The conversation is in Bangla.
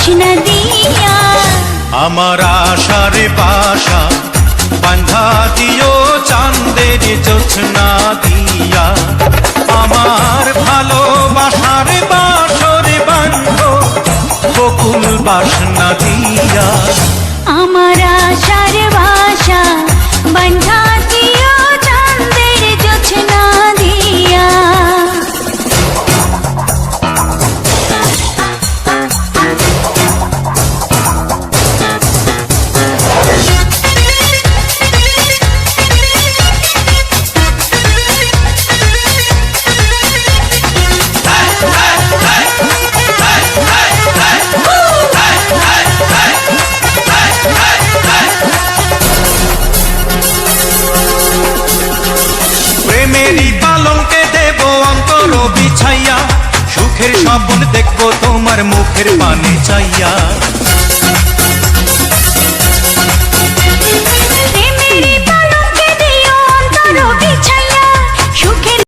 জোছনা দিয়া। আমার আশার বাসা বান্ধা দিও চান্দের জোছনা দিয়া। আমার ভালোবাসার বাসরে বান্ধ বকুল বাসনা দিয়া। প্রেমেরই পালঙ্কে দেব অন্তর বিছাইয়া। সুখের স্বপ্ন দেখব তোমার মুখের পানে চাইয়া।